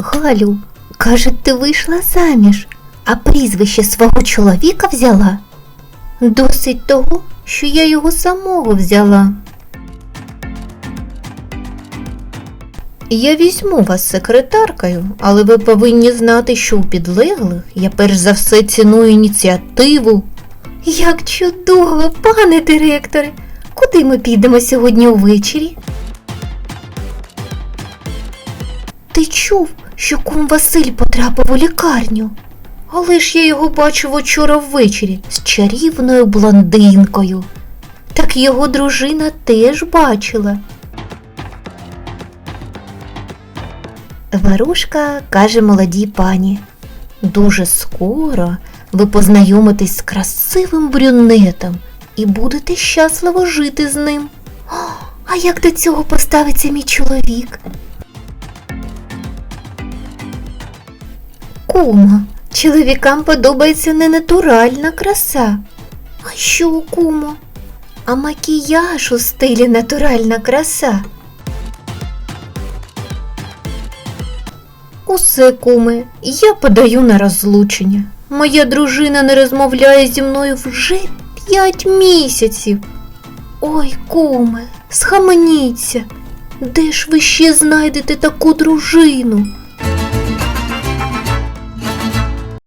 Галю, каже, ти вийшла заміж, а прізвище свого чоловіка взяла? Досить того, що я його самого взяла. Я візьму вас секретаркою, але ви повинні знати, що у підлеглих я перш за все ціную ініціативу. Як чудово, пане директоре! Куди ми підемо сьогодні увечері? Ти чув, що кум Василь потрапив у лікарню? Але ж я його бачив учора ввечері з чарівною блондинкою. Так його дружина теж бачила. Варушка каже молодій пані. Дуже скоро ви познайомитесь з красивим брюнетом і будете щасливо жити з ним. А як до цього поставиться мій чоловік? Кума, чоловікам подобається не натуральна краса. А що, кумо? А макіяж у стилі натуральна краса. Усе, куме, я подаю на розлучення. Моя дружина не розмовляє зі мною вже п'ять місяців. Ой, куме, схаменіться. Де ж ви ще знайдете таку дружину?